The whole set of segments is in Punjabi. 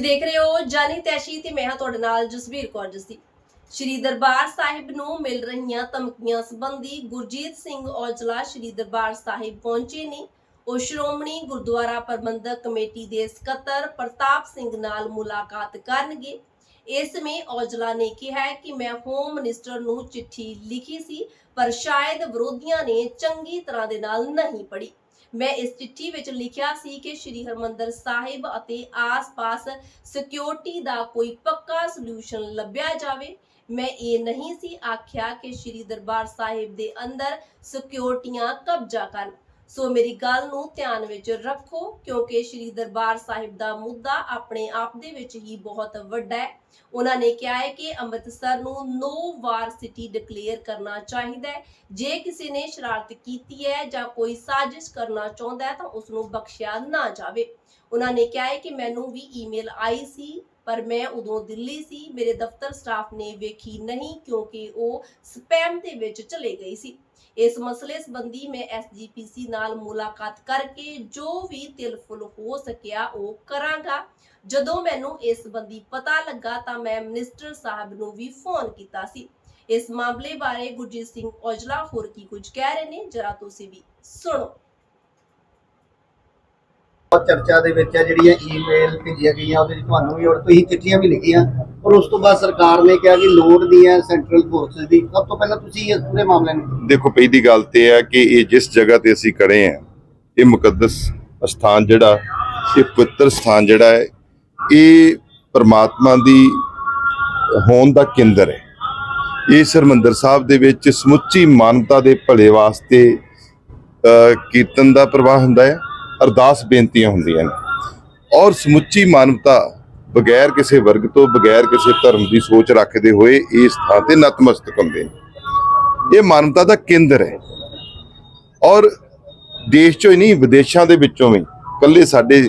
ਦੇਖ ਰਹੇ ਹੋ ਜਾਨੀ ਤੈਸ਼ੀ ਤੇ ਮੈਂ ਹਾਂ ਤੁਹਾਡੇ ਨਾਲ ਜਸਵੀਰ ਕੌਰ ਜਸੀ। ਸ਼੍ਰੀ ਦਰਬਾਰ ਸਾਹਿਬ ਨੂੰ ਮਿਲ ਰਹੀਆਂ ਧਮਕੀਆਂ ਸੰਬੰਧੀ ਗੁਰਜੀਤ ਸਿੰਘ ਔਜਲਾ ਸ਼੍ਰੀ ਦਰਬਾਰ ਸਾਹਿਬ ਪਹੁੰਚੇ ਨੇ। ਉਹ ਸ਼੍ਰੋਮਣੀ ਗੁਰਦੁਆਰਾ ਪ੍ਰਬੰਧਕ ਕਮੇਟੀ ਦੇ ਸਕੱਤਰ ਪ੍ਰਤਾਪ ਸਿੰਘ ਨਾਲ ਮੁਲਾਕਾਤ ਕਰਨਗੇ। ਇਸ ਸਮੇਂ ਔਜਲਾ ਨੇ ਕਿਹਾ ਕਿ ਮੈਂ ਹੋਮ ਮਿਨਿਸਟਰ ਨੂੰ ਚਿੱਠੀ ਲਿਖੀ ਸੀ, ਪਰ ਸ਼ਾਇਦ ਵਿਰੋਧੀਆਂ ਨੇ ਚੰਗੀ ਤਰ੍ਹਾਂ ਦੇ ਨਾਲ ਨਹੀਂ ਪੜ੍ਹੀ। ਮੈਂ ਇਸ ਚਿੱਠੀ ਵਿੱਚ ਲਿਖਿਆ ਸੀ ਕਿ ਸ਼੍ਰੀ ਹਰਮੰਦਰ ਸਾਹਿਬ ਅਤੇ ਆਸ-ਪਾਸ ਸਿਕਿਉਰਿਟੀ ਦਾ ਕੋਈ ਪੱਕਾ ਸੋਲੂਸ਼ਨ ਲੱਭਿਆ ਜਾਵੇ। ਮੈਂ ਇਹ ਨਹੀਂ ਸੀ ਆਖਿਆ ਕਿ ਸ਼੍ਰੀ ਦਰਬਾਰ ਸਾਹਿਬ ਦੇ ਅੰਦਰ ਸਿਕਿਉਰਿਟੀਆਂ ਕਬਜ਼ਾ ਕਰਨ। ਸੋ ਮੇਰੀ ਗੱਲ ਨੂੰ ਧਿਆਨ ਵਿੱਚ ਰੱਖੋ, ਕਿਉਂਕਿ ਸ਼੍ਰੀ ਦਰਬਾਰ ਸਾਹਿਬ ਦਾ ਮੁੱਦਾ ਆਪਣੇ ਆਪ ਦੇ ਵਿੱਚ ਹੀ ਬਹੁਤ ਵੱਡਾ ਹੈ। ਉਹਨਾਂ ਨੇ ਕਿਹਾ ਹੈ ਕਿ ਅੰਮ੍ਰਿਤਸਰ ਨੂੰ ਨੋ ਵਾਰ ਸਿਟੀ ਡਿਕਲੇਅਰ ਕਰਨਾ ਚਾਹੀਦਾ ਹੈ। ਜੇ ਕਿਸੇ ਨੇ ਸ਼ਰਾਰਤ ਕੀਤੀ ਹੈ ਜਾਂ ਕੋਈ ਸਾਜ਼ਿਸ਼ ਕਰਨਾ ਚਾਹੁੰਦਾ ਹੈ ਤਾਂ ਉਸ ਨੂੰ ਬਖਸ਼ਿਆ ਨਾ ਜਾਵੇ। ਉਹਨਾਂ ਨੇ ਕਿਹਾ ਹੈ ਕਿ ਮੈਨੂੰ ਵੀ ਈਮੇਲ ਆਈ ਸੀ, ਪਰ ਮੈਂ ਉਦੋਂ ਦਿੱਲੀ ਸੀ। ਮੇਰੇ ਦਫ਼ਤਰ ਸਟਾਫ ਨੇ ਵੇਖੀ ਨਹੀਂ, ਕਿਉਂਕਿ ਉਹ ਸਪੈਮ ਦੇ ਵਿੱਚ ਚਲੇ ਗਈ ਸੀ। ਇਸ ਮਸਲੇ ਸੰਬੰਧੀ ਮੈਂ ਐਸਜੀਪੀਸੀ ਨਾਲ ਮੁਲਾਕਾਤ ਕਰਕੇ ਜੋ ਵੀ ਤਿਲਫੁਲ ਹੋ ਸਕਿਆ ਉਹ ਕਰਾਂਗਾ। ਜਦੋਂ ਮੈਨੂੰ ਇਸ ਸੰਬੰਧੀ ਪਤਾ ਲੱਗਾ ਤਾਂ ਮੈਂ ਮਿਨਿਸਟਰ ਸਾਹਿਬ ਨੂੰ ਵੀ ਫੋਨ ਕੀਤਾ ਸੀ। ਇਸ ਮਾਮਲੇ ਬਾਰੇ ਗੁਰਜੀਤ ਸਿੰਘ ਔਜਲਾ ਹੋਰ ਕੀ ਕੁਝ ਕਹਿ ਰਹੇ ਨੇ, ਜਰਾ ਤੁਸੀਂ ਵੀ ਸੁਣੋ। ਚਰਚਾ ਦੇ ਵਿੱਚ ਹੈ ਜਿਹੜੀਆਂ ਈਮੇਲ ਭੇਜੀਆਂ ਗਈਆਂ ਉਹਦੇ ਵਿੱਚ ਤੁਹਾਨੂੰ ਵੀ ਔਰ ਤੁਸੀਂ ਚਿੱਠੀਆਂ ਵੀ ਲਿਖੀਆਂ। ਔਰ ਉਸ ਤੋਂ ਬਾਅਦ ਸਰਕਾਰ ਨੇ ਕਿਹਾ ਕਿ ਲੋੜ ਨਹੀਂ ਹੈ ਸੈਂਟਰਲ ਫੋਰਸਸ ਦੀ। ਸਭ ਤੋਂ ਪਹਿਲਾਂ ਤੁਸੀਂ ਇਸ ਪੂਰੇ ਮਾਮਲੇ ਨੂੰ ਦੇਖੋ। ਪਹਿਲੀ ਗੱਲ ਤੇ ਹੈ ਕਿ ਇਹ ਜਿਸ ਜਗ੍ਹਾ ਤੇ ਅਸੀਂ ਖੜੇ ਹਾਂ ਇਹ ਮੁਕੱਦਸ ਸਥਾਨ ਜਿਹੜਾ ਇਹ ਪਵਿੱਤਰ ਸਥਾਨ ਜਿਹੜਾ ਹੈ ਇਹ ਪਰਮਾਤਮਾ ਦੀ ਹੋਣ ਦਾ ਕੇਂਦਰ ਹੈ। ਇਹ ਹਰਿਮੰਦਰ ਸਾਹਿਬ ਦੇ ਵਿੱਚ ਸਮੁੱਚੀ ਮਾਨਵਤਾ ਦੇ ਭਲੇ ਵਾਸਤੇ ਅ, ਕੀਰਤਨ ਦਾ ਪ੍ਰਵਾਹ ਹੁੰਦਾ ਹੈ। ਅਰਦਾਸ ਬੇਨਤੀਆਂ ਹੁੰਦੀਆਂ ਨੇ। ਔਰ ਸਮੁੱਚੀ ਮਾਨਵਤਾ ਬਗੈਰ ਕਿਸੇ ਵਰਗ ਤੋਂ ਬਗੈਰ ਕਿਸੇ ਧਰਮ ਦੀ ਸੋਚ ਰੱਖਦੇ ਹੋਏ ਇਸ ਥਾਂ ਤੇ ਨਤਮਸਤਕ ਹੁੰਦੇ ਨੇ। ਇਹ ਮਾਨਵਤਾ ਦਾ ਕੇਂਦਰ ਹੈ। ਔਰ ਦੇਸ਼ ਚੋਂ ਹੀ ਨਹੀਂ, ਵਿਦੇਸ਼ਾਂ ਦੇ ਵਿੱਚੋਂ ਵੀ ਕੱਲੇ ਸਾਡੇ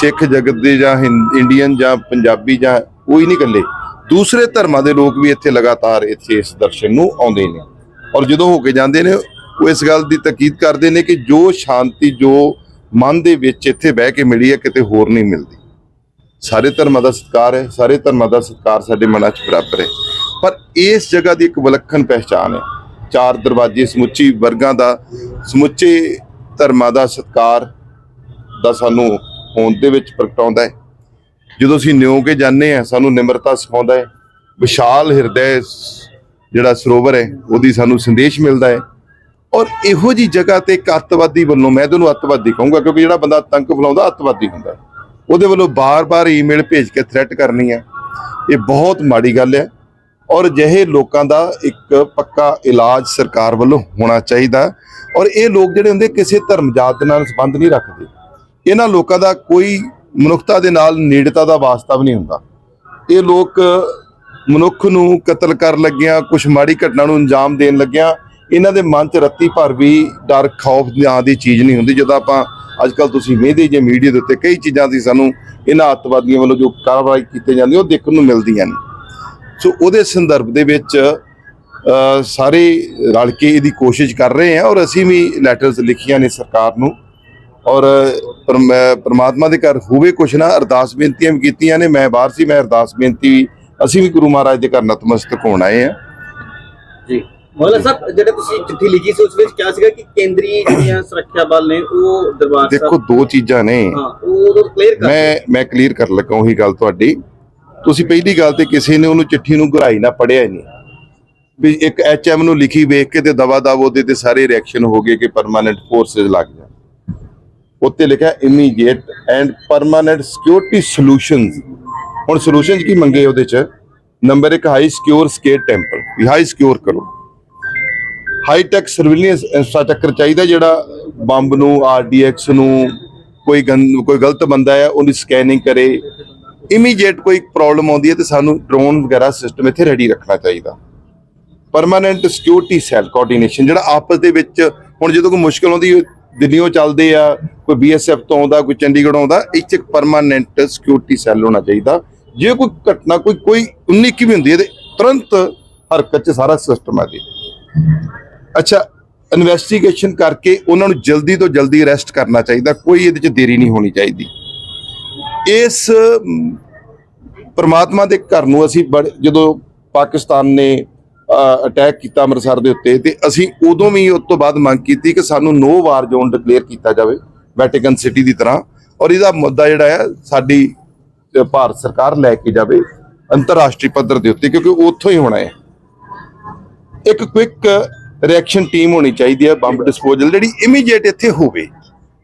ਸਿੱਖ ਜਗਤ ਦੇ ਜਾਂ ਇੰਡੀਅਨ ਜਾਂ ਪੰਜਾਬੀ ਜਾਂ ਕੋਈ ਨਹੀਂ ਕੱਲੇ ਦੂਸਰੇ ਧਰਮਾਂ ਦੇ ਲੋਕ ਵੀ ਇੱਥੇ ਲਗਾਤਾਰ ਇੱਥੇ ਇਸ ਦਰਸ਼ਨ ਨੂੰ ਆਉਂਦੇ ਨੇ। ਔਰ ਜਦੋਂ ਹੋ ਕੇ ਜਾਂਦੇ ਨੇ, ਉਹ ਇਸ ਗੱਲ ਦੀ ਤਾਕੀਦ ਕਰਦੇ ਨੇ ਕਿ ਜੋ ਸ਼ਾਂਤੀ, ਜੋ ਮਨ ਦੇ ਵਿੱਚ ਇੱਥੇ ਬਹਿ ਕੇ ਮਿਲੀ ਹੈ, ਕਿਤੇ ਹੋਰ ਨਹੀਂ ਮਿਲਦੀ। ਸਾਰੇ ਧਰਮਾਂ ਦਾ ਸਤਿਕਾਰ ਹੈ, ਸਾਰੇ ਧਰਮਾਂ ਦਾ ਸਤਿਕਾਰ ਸਾਡੇ ਮਨਾਂ 'ਚ ਬਰਾਬਰ ਹੈ। ਪਰ ਇਸ ਜਗ੍ਹਾ ਦੀ ਇੱਕ ਵਿਲੱਖਣ ਪਹਿਚਾਨ ਹੈ। ਚਾਰ ਦਰਵਾਜ਼ੇ, ਸਮੁੱਚੀ ਵਰਗਾਂ ਦਾ, ਸਮੁੱਚੇ ਧਰਮਾਂ ਦਾ ਸਤਿਕਾਰ ਦਾ ਸਾਨੂੰ ਹੋਂਦ ਦੇ ਵਿੱਚ ਪ੍ਰਗਟਾਉਂਦਾ ਹੈ। ਜਦੋਂ ਅਸੀਂ ਨਿਉ ਕੇ ਜਾਂਦੇ ਹਾਂ, ਸਾਨੂੰ ਨਿਮਰਤਾ ਸਿਖਾਉਂਦਾ ਹੈ। ਵਿਸ਼ਾਲ ਹਿਰਦੈ ਜਿਹੜਾ ਸਰੋਵਰ ਹੈ, ਉਹਦੀ ਸਾਨੂੰ ਸੰਦੇਸ਼ ਮਿਲਦਾ ਹੈ। ਔਰ ਇਹੋ ਜੀ ਜਗ੍ਹਾ ਤੇ ਇੱਕ ਅੱਤਵਾਦੀ ਵੱਲੋਂ, ਮੈਂ ਤੁਹਾਨੂੰ ਅੱਤਵਾਦੀ ਕਹੂੰਗਾ, ਕਿਉਂਕਿ ਜਿਹੜਾ ਬੰਦਾ ਆਤੰਕ ਫੈਲਾਉਂਦਾ, ਅੱਤਵਾਦੀ ਹੁੰਦਾ। ਉਹਦੇ ਵੱਲੋਂ ਬਾਰ-ਬਾਰ ਈਮੇਲ ਭੇਜ ਕੇ ਥ੍ਰੈਟ ਕਰਨੀ ਹੈ। ਇਹ ਬਹੁਤ ਮਾੜੀ ਗੱਲ ਹੈ। ਔਰ ਜਿਹੇ ਲੋਕਾਂ ਦਾ ਇੱਕ ਪੱਕਾ ਇਲਾਜ ਸਰਕਾਰ ਵੱਲੋਂ ਹੋਣਾ ਚਾਹੀਦਾ। ਔਰ ਇਹ ਲੋਕ ਜਿਹੜੇ ਹੁੰਦੇ, ਕਿਸੇ ਧਰਮ ਜਾਤ ਦੇ ਨਾਲ ਸੰਬੰਧ ਨਹੀਂ ਰੱਖਦੇ। ਇਹਨਾਂ ਲੋਕਾਂ ਦਾ ਕੋਈ ਮਨੁੱਖਤਾ ਦੇ ਨਾਲ ਨੇੜਤਾ ਦਾ ਵਾਸਤਾ ਵੀ ਨਹੀਂ ਹੁੰਦਾ। ਇਹ ਲੋਕ ਮਨੁੱਖ ਨੂੰ ਕਤਲ ਕਰਨ ਲੱਗਿਆਂ ਕੁਝ ਮਾੜੀ ਘਟਨਾ ਨੂੰ ਅੰਜਾਮ ਦੇਣ ਲੱਗਿਆਂ ਇਹਨਾਂ ਦੇ ਮਨ 'ਚ ਰੱਤੀ ਭਰ ਵੀ ਡਰ, ਖੌਫ ਨਾਂ ਦੀ ਚੀਜ਼ ਨਹੀਂ ਹੁੰਦੀ। ਜਦੋਂ ਆਪਾਂ ਅੱਜ ਕੱਲ ਤੁਸੀਂ ਵੇਖਦੇ ਜੇ ਮੀਡੀਆ ਦੇ ਉੱਤੇ ਕਈ ਚੀਜ਼ਾਂ ਦੀ ਸਾਨੂੰ ਇਹਨਾਂ ਅੱਤਵਾਦੀਆਂ ਵੱਲੋਂ ਜੋ ਕਾਰਵਾਈ ਕੀਤੀ ਜਾਂਦੀ, ਉਹ ਦੇਖਣ ਨੂੰ ਮਿਲਦੀਆਂ ਨੇ। ਸੋ ਉਹਦੇ ਸੰਦਰਭ ਦੇ ਵਿੱਚ ਸਾਰੇ ਰਲ ਕੇ ਇਹਦੀ ਕੋਸ਼ਿਸ਼ ਕਰ ਰਹੇ ਹਾਂ ਔਰ ਅਸੀਂ ਵੀ ਲੈਟਰਸ ਲਿਖੀਆਂ ਨੇ ਸਰਕਾਰ ਨੂੰ। ਔਰ ਪਰਮ- ਪ੍ਰਮਾਤਮਾ ਦੇ ਘਰ ਹੋਵੇ ਕੁਛ ਨਾ, ਅਰਦਾਸ ਬੇਨਤੀਆਂ ਵੀ ਕੀਤੀਆਂ ਨੇ। ਮੈਂ ਬਾਹਰ ਸੀ, ਮੈਂ ਅਰਦਾਸ ਬੇਨਤੀ ਅਸੀਂ ਵੀ ਗੁਰੂ ਮਹਾਰਾਜ ਦੇ ਘਰ ਨਤਮਸਤਕ ਹੋਣ ਆਏ ਆ ਜੀ। ਮੌਲਾ ਸਾਹਿਬ ਜਿਹੜੇ ਤੁਸੀਂ ਚਿੱਠੀ ਲਿਖੀ ਸੀ ਉਸ ਵਿੱਚ ਕਿਹਾ ਸੀਗਾ ਕਿ ਕੇਂਦਰੀ ਜਿਹੜੀਆਂ ਸੁਰੱਖਿਆ ਬਲ ਨੇ ਉਹ ਦਰਬਾਰ ਦੇਖੋ ਦੋ ਚੀਜ਼ਾਂ ਨੇ। ਹਾਂ ਉਹ ਕਲੀਅਰ ਕਰ ਮੈਂ ਮੈਂ ਕਲੀਅਰ ਕਰ ਲੱਗਾ ਉਹੀ ਗੱਲ ਤੁਹਾਡੀ। ਤੁਸੀਂ ਪਹਿਲੀ ਗੱਲ ਤੇ ਕਿਸੇ ਨੇ ਉਹਨੂੰ ਚਿੱਠੀ ਨੂੰ ਗਹਿਰਾਈ ਨਾ ਪੜਿਆ ਹੀ ਨਹੀਂ। ਵੀ ਇੱਕ ਐਚਐਮ ਨੂੰ ਲਿਖੀ ਵੇਖ ਕੇ ਤੇ ਦਵਾ ਦਵ ਉਹਦੇ ਤੇ ਸਾਰੇ ਰਿਐਕਸ਼ਨ ਹੋ ਗਏ ਕਿ ਪਰਮਾਨੈਂਟ ਫੋਰਸਸ ਲੱਗ ਜਾਣ। ਉੱਤੇ ਲਿਖਿਆ immediate and permanent security solutions ਹੁਣ ਸੋਲੂਸ਼ਨਸ ਕੀ ਮੰਗੇ ਉਹਦੇ ਚ? ਨੰਬਰ 1 ਹਾਈ ਸਿਕਿਉਰ ਸਕੇਟ ਟੈਂਪਲ ਵੀ ਹਾਈ ਸਿਕਿਉਰ ਕਰੋ। ਹਾਈ ਟੈਕ ਸਰਵੇਲੈਂਸ ਇੰਫਰਾਸਟ੍ਰਕਚਰ ਚਾਹੀਦਾ ਜਿਹੜਾ ਬੰਬ ਨੂੰ ਆਰਡੀਐਕਸ ਨੂੰ ਕੋਈ ਕੋਈ ਗਲਤ ਬੰਦਾ ਹੈ ਉਹਦੀ ਸਕੈਨਿੰਗ ਕਰੇ। ਇਮੀਡੀਏਟ ਕੋਈ ਪ੍ਰੋਬਲਮ ਆਉਂਦੀ ਹੈ ਤੇ ਸਾਨੂੰ ਡਰੋਨ ਵਗੈਰਾ ਸਿਸਟਮ ਇੱਥੇ ਰੈਡੀ ਰੱਖਣਾ ਚਾਹੀਦਾ। ਪਰਮਾਨੈਂਟ ਸਿਕਿਉਰਿਟੀ ਸੈੱਲ ਕੋਆਰਡੀਨੇਸ਼ਨ ਜਿਹੜਾ ਆਪਸ ਦੇ ਵਿੱਚ ਹੁਣ ਜਦੋਂ ਕੋਈ ਮੁਸ਼ਕਲ ਆਉਂਦੀ ਹੈ, ਦਿੱਲੀੋਂ ਚੱਲਦੇ ਆ ਕੋਈ ਬੀਐਸਐਫ ਤੋਂ ਆਉਂਦਾ ਕੋਈ ਚੰਡੀਗੜ੍ਹ ਆਉਂਦਾ ਇੱਥੇ ਇੱਕ ਪਰਮਾਨੈਂਟ ਸਿਕਿਉਰਿਟੀ ਸੈੱਲ ਹੋਣਾ ਚਾਹੀਦਾ। ਜੇ ਕੋਈ ਘਟਨਾ ਕੋਈ ਕੋਈ 19 ਕੀ ਵੀ ਹੁੰਦੀ ਹੈ ਤੇ ਤੁਰੰਤ ਹਰਕਤ 'ਚ ਸਾਰਾ ਸਿਸਟਮ ਆ ਜੀ। ਅੱਛਾ ਇਨਵੈਸਟੀਗੇਸ਼ਨ ਕਰਕੇ ਉਹਨਾਂ ਨੂੰ ਜਲਦੀ ਤੋਂ ਜਲਦੀ ਅਰੈਸਟ ਕਰਨਾ ਚਾਹੀਦਾ, ਕੋਈ ਇਹਦੇ 'ਚ ਦੇਰੀ ਨਹੀਂ ਹੋਣੀ ਚਾਹੀਦੀ। ਇਸ ਪਰਮਾਤਮਾ ਦੇ ਘਰ ਨੂੰ ਅਸੀਂ ਬੜੇ- ਜਦੋਂ ਪਾਕਿਸਤਾਨ ਨੇ ਅਟੈਕ ਕੀਤਾ ਅੰਮ੍ਰਿਤਸਰ ਦੇ ਉੱਤੇ, ਤੇ ਅਸੀਂ ਉਦੋਂ ਵੀ ਉਸ ਤੋਂ ਬਾਅਦ ਮੰਗ ਕੀਤੀ ਕਿ ਸਾਨੂੰ ਨੋ ਵਾਰ ਜ਼ੋਨ ਡਿਕਲੇਅਰ ਕੀਤਾ ਜਾਵੇ ਵੈਟੀਕਨ ਸਿਟੀ ਦੀ ਤਰ੍ਹਾਂ। ਔਰ ਇਹਦਾ ਮੁੱਦਾ ਜਿਹੜਾ ਹੈ ਸਾਡੀ ਭਾਰਤ ਸਰਕਾਰ ਲੈ ਕੇ ਜਾਵੇ ਅੰਤਰਰਾਸ਼ਟਰੀ ਪੱਧਰ ਦੇ ਉੱਤੇ, ਕਿਉਂਕਿ ਉੱਥੋਂ ਹੀ ਹੋਣਾ ਹੈ। ਇੱਕ ਕੁਇਕ ਰਿਐਕਸ਼ਨ ਟੀਮ ਹੋਣੀ ਚਾਹੀਦੀ ਹੈ, ਬੰਬ ਡਿਸਪੋਜ਼ਲ ਜਿਹੜੀ ਇਮੀਡੀਏਟ ਇੱਥੇ ਹੋਵੇ।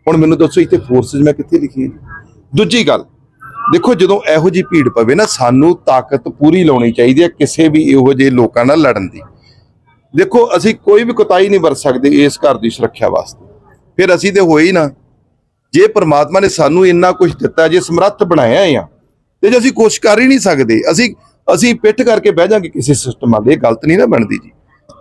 ਹੁਣ ਮੈਨੂੰ ਦੱਸੋ, ਇੱਥੇ ਫੋਰਸਸ ਮੈਂ ਕਿੱਥੇ ਲਿਖੀਆਂ? ਦੂਜੀ ਗੱਲ, ਦੇਖੋ ਜਦੋਂ ਇਹੋ ਜੀ ਭੀੜ ਪਵੇ ਨਾ, ਸਾਨੂੰ ਤਾਕਤ ਪੂਰੀ ਲਾਉਣੀ ਚਾਹੀਦੀ ਹੈ ਕਿਸੇ ਵੀ ਇਹੋ ਜਿਹੇ ਲੋਕਾਂ ਨਾਲ ਲੜਨ ਦੀ। ਦੇਖੋ, ਅਸੀਂ ਕੋਈ ਵੀ ਕੁਤਾਈ ਨਹੀਂ ਵਰਤ ਸਕਦੇ ਇਸ ਘਰ ਦੀ ਸੁਰੱਖਿਆ ਵਾਸਤੇ। ਫਿਰ ਅਸੀਂ ਤੇ ਹੋਏ ਹੀ ਨਾ। ਜੇ ਪ੍ਰਮਾਤਮਾ ਨੇ ਸਾਨੂੰ ਇੰਨਾ ਕੁਝ ਦਿੱਤਾ, ਜੇ ਸਮਰੱਥ ਬਣਾਇਆ ਆ, ਤੇ ਜੇ ਅਸੀਂ ਕੋਸ਼ਿਸ਼ ਕਰ ਹੀ ਨਹੀਂ ਸਕਦੇ, ਅਸੀਂ ਅਸੀਂ ਪਿੱਠ ਕਰਕੇ ਬਹਿ ਜਾਾਂਗੇ ਕਿਸੇ ਸਿਸਟਮਾਂ ਦੇ ਇਹ ਗਲਤ ਨਹੀਂ ਨਾ ਬਣਦੀ ਜੀ।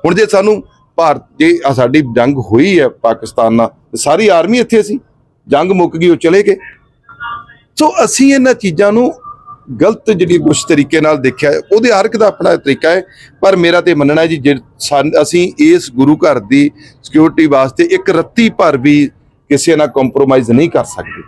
ਹੁਣ ਜੇ ਸਾਨੂੰ ਭਾਰਤ ਜੇ ਸਾਡੀ ਜੰਗ ਹੋਈ ਹੈ ਪਾਕਿਸਤਾਨ ਨਾਲ ਸਾਰੀ ਆਰਮੀ ਇੱਥੇ ਸੀ। ਜੰਗ ਮੁੱਕ ਗਈ, ਉਹ ਚਲੇ ਗਏ। ਸੋ ਅਸੀਂ ਇਹਨਾਂ ਚੀਜ਼ਾਂ ਨੂੰ ਗਲਤ ਜਿਹੜੀ ਕੁਛ ਤਰੀਕੇ ਨਾਲ ਦੇਖਿਆ ਉਹਦੇ ਹਰ ਇੱਕ ਦਾ ਆਪਣਾ ਤਰੀਕਾ ਹੈ। ਪਰ ਮੇਰਾ ਤੇ ਮੰਨਣਾ ਹੈ ਜੀ, ਜੇ ਅਸੀਂ ਇਸ ਗੁਰੂ ਘਰ ਦੀ ਸਿਕਿਉਰਿਟੀ ਵਾਸਤੇ ਇੱਕ ਰੱਤੀ ਭਰ ਵੀ ਕਿਸੇ ਨਾਲ ਕੰਪਰੋਮਾਈਜ਼ ਨਹੀਂ ਕਰ ਸਕਦੇ।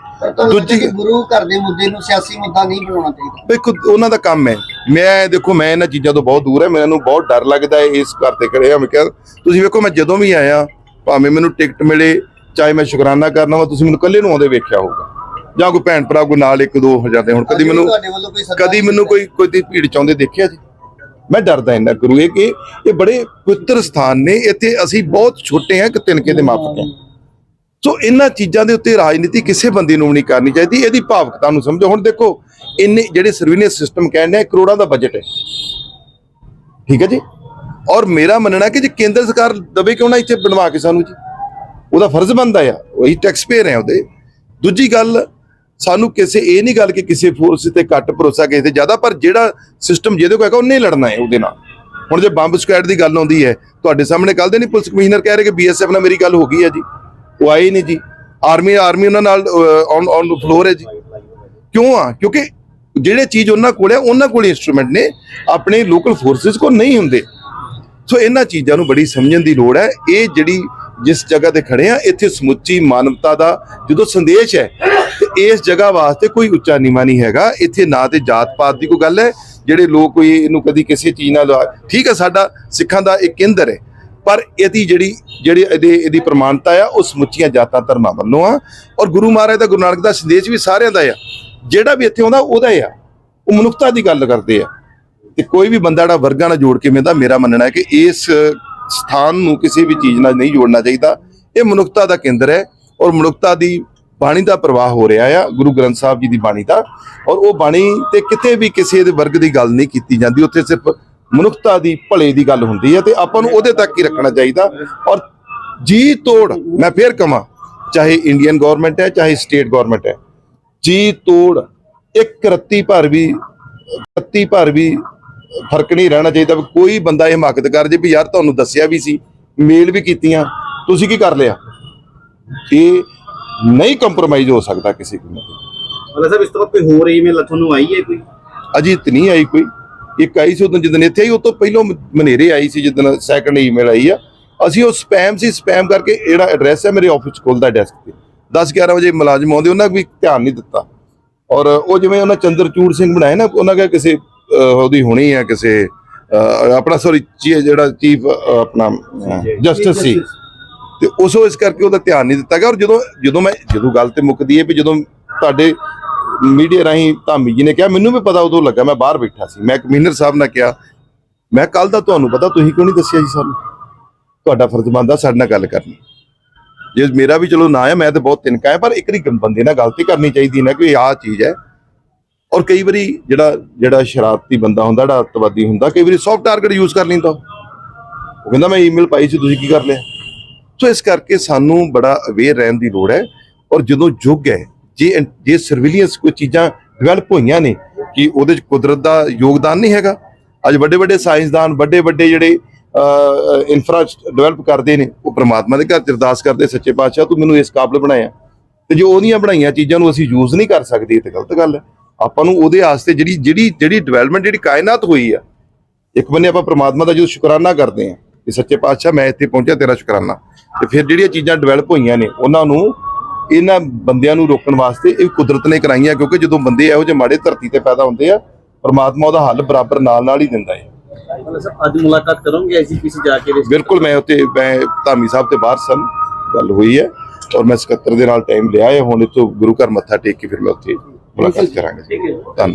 ਦੂਜੀ- ਗੁਰੂ ਘਰ ਦੇ ਮੁੱਦੇ ਨੂੰ ਸਿਆਸੀ ਮੁੱਦਾ ਨਹੀਂ ਬਣਾਉਣਾ ਚਾਹੀਦਾ? ਦੇਖੋ ਉਹਨਾਂ ਦਾ ਕੰਮ ਹੈ। ਮੈਂ ਦੇਖੋ ਮੈਂ ਇਹਨਾਂ ਚੀਜ਼ਾਂ ਤੋਂ ਬਹੁਤ ਦੂਰ ਹੈ। ਮੈਨੂੰ ਬਹੁਤ ਡਰ ਲੱਗਦਾ ਹੈ ਇਸ ਘਰ ਤੇ ਖੜੇ ਆ ਮੈਂ ਕਿਹਾ ਤੁਸੀਂ ਵੇਖੋ ਮੈਂ ਜਦੋਂ ਵੀ ਆਇਆ ਭਾਵੇਂ ਮੈਨੂੰ ਟਿਕਟ ਮਿਲੇ ਚਾਹੇ ਮੈਂ ਸ਼ੁਕਰਾਨਾ ਕਰਨਾ ਵਾ ਤੁਸੀਂ ਮੈਨੂੰ ਇਕੱਲੇ ਨੂੰ ਆਉਂਦੇ ਵੇਖਿਆ ਹੋਊਗਾ। ਜਾਂ ਕੋਈ ਭੈਣ ਭਰਾ ਕੋਈ ਨਾਲ ਇੱਕ ਦੋ ਹੋ ਜਾਂਦੇ ਹੁਣ। ਕਦੀ ਮੈਨੂੰ ਕਦੀ ਮੈਨੂੰ ਕੋਈ ਕੋਈ ਦੀ ਭੀੜ ਚਾਉਂਦੇ ਦੇਖਿਆ ਜੀ ਮੈਂ ਡਰਦਾ ਇੰਨਾ ਗੁਰੂ ਇਹ ਕਿ ਇਹ ਬੜੇ ਪਵਿੱਤਰ ਸਥਾਨ ਨੇ। ਇੱਥੇ ਅਸੀਂ ਬਹੁਤ ਛੋਟੇ ਹਾਂ ਕਿ ਤਿਨਕੇ ਦੇ ਮਾਪਕ ਹਾਂ। ਸੋ ਇਹਨਾਂ ਚੀਜ਼ਾਂ ਦੇ ਉੱਤੇ ਰਾਜਨੀਤੀ ਕਿਸੇ ਬੰਦੇ ਨੂੰ ਨਹੀਂ ਕਰਨੀ ਚਾਹੀਦੀ, ਇਹਦੀ ਭਾਵਕਤਾ ਨੂੰ ਸਮਝੋ। ਹੁਣ ਦੇਖੋ, ਇੰਨੇ ਜਿਹੜੇ ਸਰਵੀਲੈਂਸ ਸਿਸਟਮ ਕਹਿੰਦੇ ਆ ਕਰੋੜਾਂ ਦਾ ਬਜਟ ਹੈ। ਠੀਕ ਹੈ ਜੀ? ਔਰ ਮੇਰਾ ਮੰਨਣਾ ਕਿ ਜੇ ਕੇਂਦਰ ਸਰਕਾਰ ਦਵੇ ਕਿਉਂ ਨਾ ਇੱਥੇ ਬਣਵਾ ਕੇ ਸਾਨੂੰ ਜੀ? ਉਹਦਾ ਫਰਜ਼ ਬਣਦਾ ਆ, ਉਹੀ ਟੈਕਸ ਪੇਅਰ ਹੈ ਉਹਦੇ। ਦੂਜੀ ਗੱਲ, ਸਾਨੂੰ ਕਿਸੇ, ਇਹ ਨਹੀਂ ਗੱਲ ਕਿ ਕਿਸੇ ਫੋਰਸ ਤੇ ਘੱਟ ਭਰੋਸਾ ਕਿਸੇ ਤੇ ਜ਼ਿਆਦਾ, ਪਰ ਜਿਹੜਾ ਸਿਸਟਮ ਜਿਹਦੇ ਕੋਲ ਹੈਗਾ, ਉਹਨੇ ਹੀ ਲੜਨਾ ਹੈ ਉਹਦੇ ਨਾਲ। ਹੁਣ ਜੇ ਬੰਬ ਸਕੁਐਡ ਦੀ ਗੱਲ ਆਉਂਦੀ ਹੈ, ਤੁਹਾਡੇ ਸਾਹਮਣੇ ਕੱਲ ਦੇ ਨਹੀਂ ਪੁਲਿਸ ਕਮਿਸ਼ਨਰ ਕਹਿ ਰਹੇ ਕਿ ਬੀਐਸਐਫ ਨਾਲ ਮੇਰੀ ਗੱਲ ਹੋ ਗਈ ਹੈ ਜੀ। ਉਹ ਆਏ ਨਹੀਂ ਜੀ। ਆਰਮੀ ਆਰਮੀ ਉਹਨਾਂ ਨਾਲ ਔਨ ਔਨ ਫਲੋਰ ਹੈ ਜੀ। ਕਿਉਂ ਆ? ਕਿਉਂਕਿ ਜਿਹੜੇ ਚੀਜ਼ ਉਹਨਾਂ ਕੋਲ ਹੈ, ਉਹਨਾਂ ਕੋਲ ਇਨਸਟਰੂਮੈਂਟ ਨੇ, ਆਪਣੇ ਲੋਕਲ ਫੋਰਸਸ ਕੋਲ ਨਹੀਂ ਹੁੰਦੇ। ਸੋ ਇਹਨਾਂ ਚੀਜ਼ਾਂ ਨੂੰ ਬੜੀ ਸਮਝਣ ਦੀ ਲੋੜ ਹੈ। ਇਹ ਜਿਹੜੀ ਜਿਸ ਜਗ੍ਹਾ ਤੇ ਖੜੇ ਆ, ਇੱਥੇ ਸਮੁੱਚੀ ਮਾਨਵਤਾ ਦਾ ਜਦੋਂ ਸੰਦੇਸ਼ ਹੈ, ਤੇ ਇਸ ਜਗ੍ਹਾ ਵਾਸਤੇ ਕੋਈ ਉੱਚਾ ਨੀਵਾਂ ਨਹੀਂ ਹੈਗਾ। ਇੱਥੇ ਨਾ ਤੇ ਜਾਤ ਪਾਤ ਦੀ ਕੋਈ ਗੱਲ ਹੈ। ਜਿਹੜੇ ਲੋਕ ਕੋਈ ਇਹਨੂੰ ਕਦੀ ਕਿਸੇ ਚੀਜ਼ ਨਾਲ, ਠੀਕ ਹੈ, ਸਾਡਾ ਸਿੱਖਾਂ ਦਾ ਇੱਕ ਕੇਂਦਰ ਹੈ। ਪਰ ਇਹਦੀ ਜਿਹੜੀ ਜਿਹੜੀ ਇਹਦੇ, ਇਹਦੀ ਪ੍ਰਮਾਣਤਾ ਆ, ਉਹ ਸਮੁੱਚੀਆਂ ਜਾਤਾਂ ਧਰਮਾਂ ਵੱਲੋਂ ਆ। ਔਰ ਗੁਰੂ ਮਹਾਰਾਜ ਦਾ ਗੁਰੂ ਨਾਨਕ ਦਾ ਸੰਦੇਸ਼ ਵੀ ਸਾਰਿਆਂ ਦਾ ਆ। ਜਿਹੜਾ ਵੀ ਇੱਥੇ ਆਉਂਦਾ, ਉਹਦਾ ਆ। ਉਹ ਮਨੁੱਖਤਾ ਦੀ ਗੱਲ ਕਰਦੇ ਆ। ਤੇ ਕੋਈ ਵੀ ਬੰਦਾ ਜਿਹੜਾ ਵਰਗਾਂ ਨਾਲ ਜੋੜ ਕੇ ਮਿਲਦਾ ਮੇਰਾ ਮੰਨਣਾ ਹੈ ਕਿ ਇਸ ਸਥਾਨ ਨੂੰ ਕਿਸੇ ਵੀ ਚੀਜ਼ ਨਾਲ ਨਹੀਂ ਜੋੜਨਾ ਚਾਹੀਦਾ। ਇਹ ਮਨੁੱਖਤਾ ਦਾ ਕੇਂਦਰ ਹੈ ਔਰ ਮਨੁੱਖਤਾ ਦੀ ਬਾਣੀ ਦਾ ਪ੍ਰਵਾਹ ਹੋ ਰਿਹਾ ਆ। ਗੁਰੂ ਗ੍ਰੰਥ ਸਾਹਿਬ ਜੀ ਦੀ ਬਾਣੀ ਦਾ। ਔਰ ਉਹ ਬਾਣੀ ਤੇ ਕਿਤੇ ਵੀ ਕਿਸੇ ਦੇ ਵਰਗ ਦੀ ਗੱਲ ਨਹੀਂ ਕੀਤੀ ਜਾਂਦੀ। ਉੱਥੇ ਸਿਰਫ ਮਨੁੱਖਤਾ ਦੀ ਭਲੇ ਦੀ ਗੱਲ ਹੁੰਦੀ ਹੈ ਤੇ ਆਪਾਂ ਨੂੰ ਉਹਦੇ ਤੱਕ ਹੀ ਰੱਖਣਾ ਚਾਹੀਦਾ। ਔਰ ਜੀ ਤੋੜ ਮੈਂ ਫੇਰ ਕਹਾਂ ਚਾਹੇ ਇੰਡੀਅਨ ਗਵਰਨਮੈਂਟ ਹੈ ਚਾਹੇ ਸਟੇਟ ਗਵਰਨਮੈਂਟ ਹੈ ਜੀ ਤੋੜ ਇੱਕ ਰੱਤੀ ਭਰ ਵੀ ਰੱਤੀ ਭਰ ਵੀ ਫ਼ਰਕ ਨਹੀਂ ਰਹਿਣਾ ਚਾਹੀਦਾ ਵੀ ਕੋਈ ਬੰਦਾ ਇਹ ਹਿਮਾਕਤ ਕਰ ਜੇ ਵੀ ਯਾਰ ਤੁਹਾਨੂੰ ਦੱਸਿਆ ਵੀ ਸੀ ਮੇਲ ਵੀ ਕੀਤੀਆਂ ਤੁਸੀਂ ਕੀ ਕਰ ਲਿਆ? ਇਹ ਨਹੀਂ ਕੰਪਰੋਮਾਈਜ਼ ਹੋ ਸਕਦਾ ਕਿਸੇ ਤੇ ਮਤਲਬ ਸਾਹਿਬ ਇਸ ਤੋਂ ਬਾਅਦ ਕੋਈ ਹੋਰ ਈਮੇਲ ਤੁਹਾਨੂੰ ਆਈ ਹੈ ਕੋਈ? ਅਜੇ ਇਤਨੀ ਆਈ ਕੋਈ। ਇੱਕ ਆਈ ਸੀ ਉਦੋਂ ਜਦੋਂ ਇੱਥੇ ਆਈ ਉਹ ਤੋਂ ਪਹਿਲਾਂ ਮਨੇਰੇ ਆਈ ਸੀ ਜਦੋਂ ਸੈਕੰਡ ਈਮੇਲ ਆਈ ਆ। ਅਸੀਂ ਉਹ ਸਪੈਮ ਸੀ ਸਪੈਮ ਕਰਕੇ ਜਿਹੜਾ ਐਡਰੈਸ ਹੈ ਮੇਰੇ ਆਫਿਸ ਕੋਲ ਦਾ ਡੈਸਕ ਤੇ। 10 11 ਵਜੇ ਮੁਲਾਜ਼ਮ ਆਉਂਦੇ ਉਹਨਾਂ ਵੀ ਧਿਆਨ ਨਹੀਂ ਦਿੱਤਾ। ਔਰ ਉਹ ਜਿਵੇਂ ਉਹਨਾਂ ਚੰਦਰਚੂੜ ਸਿੰਘ ਬਣਾਏ ਨਾ ਉਹਨਾਂ ਦਾ ਕਿਸੇ ਉਹਦੀ ਹੋਣੀ ਹੈ ਕਿਸੇ ਆਪਣਾ ਸੌਰੀ ਜਿਹੜਾ ਚੀਫ ਆਪਣਾ ਜਸਟਿਸ ਸੀ। ਤੇ ਉਸੋ ਇਸ ਕਰਕੇ ਉਹਦਾ ਧਿਆਨ ਨਹੀਂ ਦਿੱਤਾ ਗਿਆ। ਔਰ ਜਦੋਂ ਜਦੋਂ ਮੈਂ ਜਦੋਂ ਗੱਲ ਤੇ ਮੁੱਕਦੀ ਹੈ ਵੀ ਜਦੋਂ ਤੁਹਾਡੇ ਮੀਡੀਆ ਰਾਹੀਂ ਧਾਮੀ ਜੀ ਨੇ ਕਿਹਾ, ਮੈਨੂੰ ਵੀ ਪਤਾ ਉਦੋਂ ਲੱਗਾ, ਮੈਂ ਬਾਹਰ ਬੈਠਾ ਸੀ। ਮੈਂ ਕਮਿਸ਼ਨਰ ਸਾਹਿਬ ਨਾਲ ਕਿਹਾ, ਮੈਂ ਕੱਲ ਦਾ ਤੁਹਾਨੂੰ ਪਤਾ, ਤੁਸੀਂ ਕਿਉਂ ਨਹੀਂ ਦੱਸਿਆ ਜੀ ਸਾਨੂੰ? ਤੁਹਾਡਾ ਫਰਜ਼ ਬਣਦਾ ਸਾਡੇ ਨਾਲ ਗੱਲ ਕਰਨੀ। ਜੇ ਮੇਰਾ ਵੀ ਚਲੋ ਨਾ ਹੈ ਮੈਂ ਤਾਂ ਬਹੁਤ ਤਿਨਕਾ ਹੈ ਪਰ ਇੱਕ ਦੀ ਬੰਦੇ ਨਾਲ ਗਲਤੀ ਕਰਨੀ ਚਾਹੀਦੀ ਨਾ ਕਿ ਆਹ ਚੀਜ਼ ਹੈ। ਔਰ ਕਈ ਵਾਰੀ ਜਿਹੜਾ ਜਿਹੜਾ ਸ਼ਰਾਰਤੀ ਬੰਦਾ ਹੁੰਦਾ, ਜਿਹੜਾ ਅੱਤਵਾਦੀ ਹੁੰਦਾ, ਕਈ ਵਾਰੀ ਸੌਫਟ ਟਾਰਗੇਟ ਯੂਜ਼ ਕਰ ਲੈਂਦਾ। ਉਹ ਕਹਿੰਦਾ, ਮੈਂ ਈਮੇਲ ਪਾਈ ਸੀ, ਤੁਸੀਂ ਕੀ ਕਰ ਲਿਆ? ਸੋ ਇਸ ਕਰਕੇ ਸਾਨੂੰ ਬੜਾ ਅਵੇਅਰ ਰਹਿਣ ਦੀ ਲੋੜ ਹੈ। ਔਰ ਜਦੋਂ ਯੁੱਗ ਹੈ ਜੇ ਜੇ ਸਰਵੀਲੀਅੰਸ ਕੋਈ ਚੀਜ਼ਾਂ ਡਿਵੈਲਪ ਹੋਈਆਂ ਨੇ ਕਿ ਉਹਦੇ ਚ ਕੁਦਰਤ ਦਾ ਯੋਗਦਾਨ ਨਹੀਂ ਹੈਗਾ, ਅੱਜ ਵੱਡੇ ਵੱਡੇ ਸਾਇੰਸਦਾਨ ਵੱਡੇ ਵੱਡੇ ਜਿਹੜੇ ਇਨਫਰਾ ਡਿਵੈਲਪ ਕਰਦੇ ਨੇ, ਉਹ ਪ੍ਰਮਾਤਮਾ ਦੇ ਘਰ ਚ ਅਰਦਾਸ ਕਰਦੇ, ਸੱਚੇ ਪਾਤਸ਼ਾਹ ਤੂੰ ਮੈਨੂੰ ਇਸ ਕਾਬਲ ਬਣਾਇਆ। ਤੇ ਜੇ ਉਹਦੀਆਂ ਬਣਾਈਆਂ ਚੀਜ਼ਾਂ ਨੂੰ ਅਸੀਂ ਯੂਜ਼ ਨਹੀਂ ਕਰ ਸਕਦੇ, ਇਹ ਤਾਂ ਗਲਤ ਗੱਲ ਹੈ। ਆਪਾਂ ਨੂੰ ਉਹਦੇ ਵਾਸਤੇ ਜਿਹੜੀ ਜਿਹੜੀ ਜਿਹੜੀ ਡਿਵੈਲਪਮੈਂਟ ਜਿਹੜੀ ਕਾਇਨਾਤ ਹੋਈ ਆ, ਇੱਕ ਬੰਨੇ ਆਪਾਂ ਪ੍ਰਮਾਤਮਾ ਦਾ ਜਦੋਂ ਸ਼ੁਕਰਾਨਾ ਕਰਦੇ ਆ ਕਿ ਸੱਚੇ ਪਾਤਸ਼ਾਹ ਮੈਂ ਇੱਥੇ ਪਹੁੰਚਿਆ ਤੇਰਾ ਸ਼ੁਕਰਾਨਾ। ਤੇ ਫਿਰ ਜਿਹੜੀਆਂ ਚੀਜ਼ਾਂ ਡਿਵੈਲਪ ਹੋਈਆਂ ਨੇ, ਉਹਨਾਂ ਨੂੰ ਇਹਨਾਂ ਬੰਦਿਆਂ ਨੂੰ ਰੋਕਣ ਵਾਸਤੇ ਇਹ ਕੁਦਰਤ ਨੇ ਕਰਾਈਆਂ ਕਿਉਂਕਿ ਜਦੋਂ ਬੰਦੇ ਇਹੋ ਜਿਹੇ ਮਾੜੇ ਧਰਤੀ ਤੇ ਪੈਦਾ ਹੁੰਦੇ ਆ ਪਰਮਾਤਮਾ ਉਹਦਾ ਹੱਲ ਬਰਾਬਰ ਨਾਲ ਨਾਲ ਹੀ ਦਿੰਦਾ ਹੈ। ਅੱਜ ਮੁਲਾਕਾਤ ਕਰੋਗੇ ਐਸਜੀਪੀਸੀ ਜਾ ਕੇ ਇਹਦੇ- ਬਿਲਕੁਲ ਮੈਂ ਉੱਥੇ ਮੈਂ ਧਾਮੀ ਸਾਹਿਬ ਤੇ ਬਾਹਰ ਸਨ ਗੱਲ ਹੋਈ ਹੈ ਔਰ ਮੈਂ ਸਕੱਤਰ ਦੇ ਨਾਲ ਟਾਈਮ ਲਿਆ ਹੈ ਹੁਣ ਇਥੋਂ ਗੁਰੂ ਘਰ ਮੱਥਾ ਟੇਕ ਕੇ ਫਿਰ ਮੈਂ ਉੱਥੇ ਮੁਲਾਕਾਤ ਕਰਾਂਗੇ ਧੰਨਵਾਦ।